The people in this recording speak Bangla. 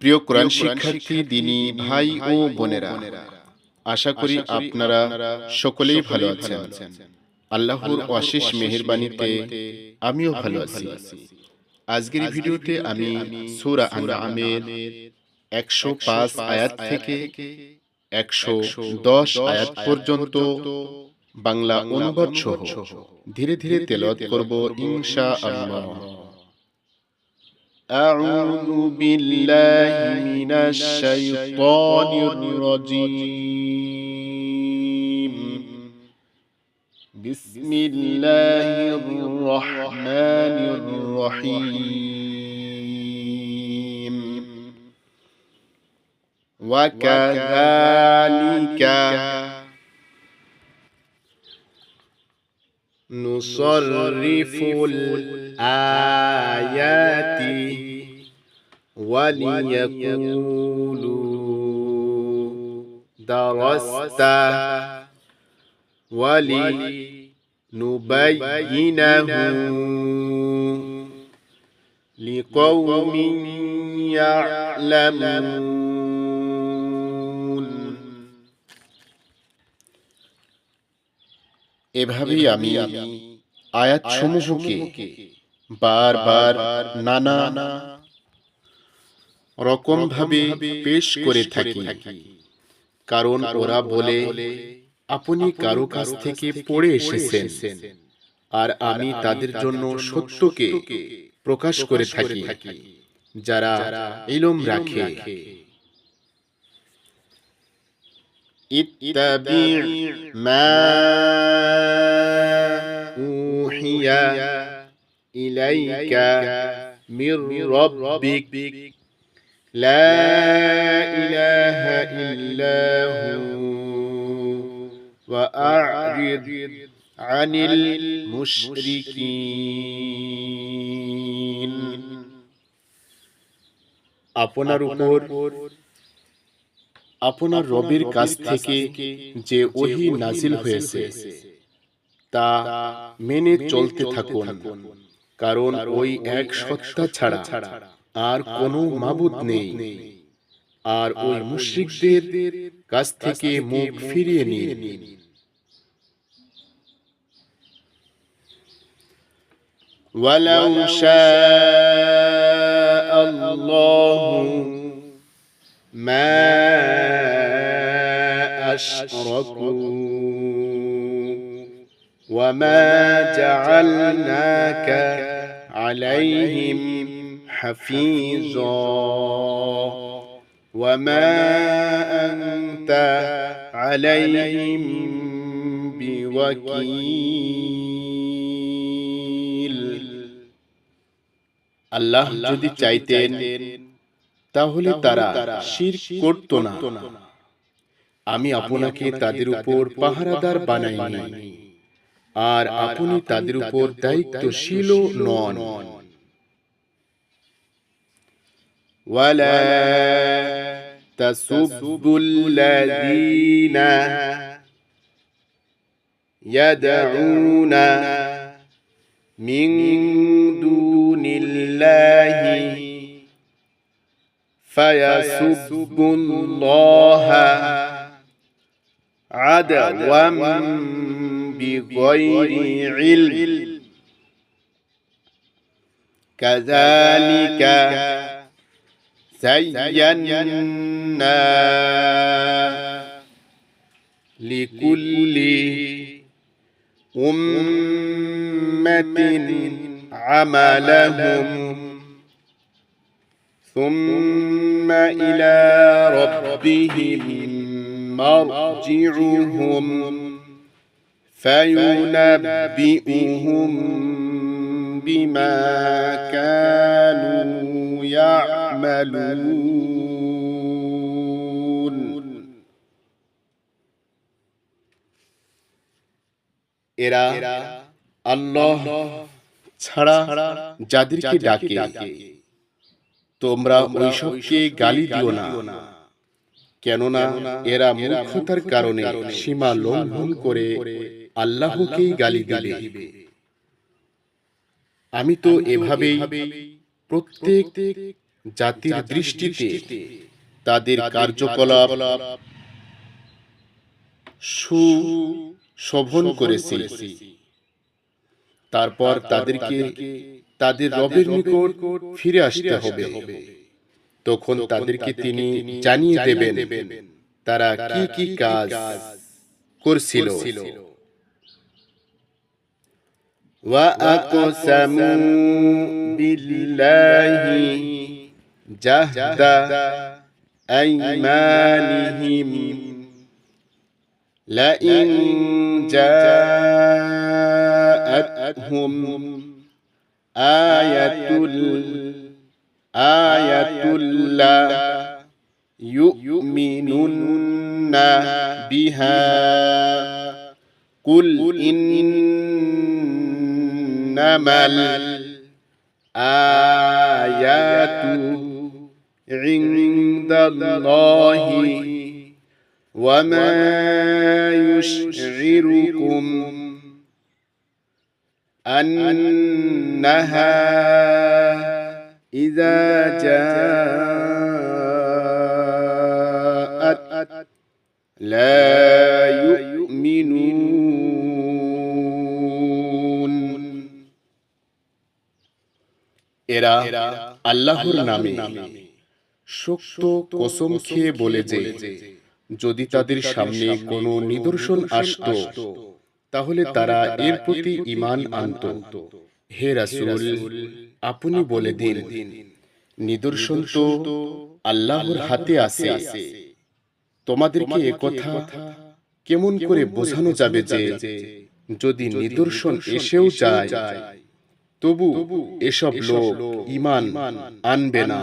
প্রিয় কোরআন শিক্ষার্থী দিনী ভাই ও বোনেরা আশা করি আপনারা সকলেই ভালো আছেন। আল্লাহর অশেষ মেহেরবানিতে আমিও ভালো আছি। আজকের ভিডিওতে আমি সূরা আনআমের একশো পাঁচ আয়াত থেকে একশো দশ আয়াত পর্যন্ত বাংলা অনুবাদ সহ ধীরে ধীরে তেলাওয়াত করব ইনশা আল্লাহ أعوذ بالله من الشيطان الرجيم. بسم الله الرحمن الرحيم. وكذلك نصرف الآيات وليقولوا درست ولنبينه لقوم يعلمون এভাবেই আমি আয়াত সমূহকে বারবার নানা রকম ভাবে পেশ করে থাকি কারণ ওরা বলে আপনি কারো কাছ থেকে পড়ে এসেছেন আর আমি তাদের জন্য সত্যকে প্রকাশ করে থাকি যারা ইলম রাখে اتبع ما أوحي إليك من ربك لا إله إلا هو وأعرض عن المشركين আপনার উপর আপনার রবের কাছ থেকে যে ওহি নাজিল হয়েছে তা মেনে চলতে থাকুন কারণ ওই এক সত্তা ছাড়া আর কোনো মাবুদ নেই আর ওই মুশরিকদের কাছ থেকে মুখ ফিরিয়ে নিন ولو شاء الله ما أشركوا وما جعلناك عليهم حفيظا وما أنت عليهم بوكيل আল্লাহ যদি চাইতেন তাহলে তারা শির করত না আমি আপনাকে তাদের উপর পাহারাদার বানাইনি আর আপনি তাদের উপর দায়িত্বশীল নন ولا تسبوا الذين يدعون من دون الله فيسبوا الله عدوا بغير علم. كذلك زينا لكل أمة عملهم. ثم إلى ربهم مرجعهم فينبئهم بما كانوا يعملون এরা আল্লাহ ছাড়া যাদেরকে ডাকে তোমরা ওইসবকে গালি দিও না কেননা এরা মূর্খতার কারণে সীমা লঙ্ঘন করে আল্লাহকেই গালি দিবে আমি তো এভাবেই প্রত্যেক জাতির দৃষ্টিতে তাদের কার্যকলাপ সুশোভন করেছি। তারপর তাদেরকে তাদের রবের নিকট ফিরে আসতে হবে। তখন তাদেরকে তিনি জানিয়ে দেবেন তারা কি কি কাজ করছিল। وأقسموا بالله جهد أيمانهم. لئن جاءتهم آية آية لا يؤمنن بها. قل إنما الآيات عند الله وما يشعركم أنها إذا جاءت لا يؤمنون এরা আল্লাহর নামে শক্ত কসম খেয়ে বলে যে যদি তাদের সামনে কোনো নিদর্শন আসতো তাহলে তারা এর প্রতি ঈমান আনত। হে রাসূল আপনি বলে দিন নিদর্শন তো আল্লাহর হাতে আছে তোমাদেরকে একথা কেমন করে বোঝানো যাবে যে যদি নিদর্শন এসেও যায় তবু এসব লোক ইমান আনবে না।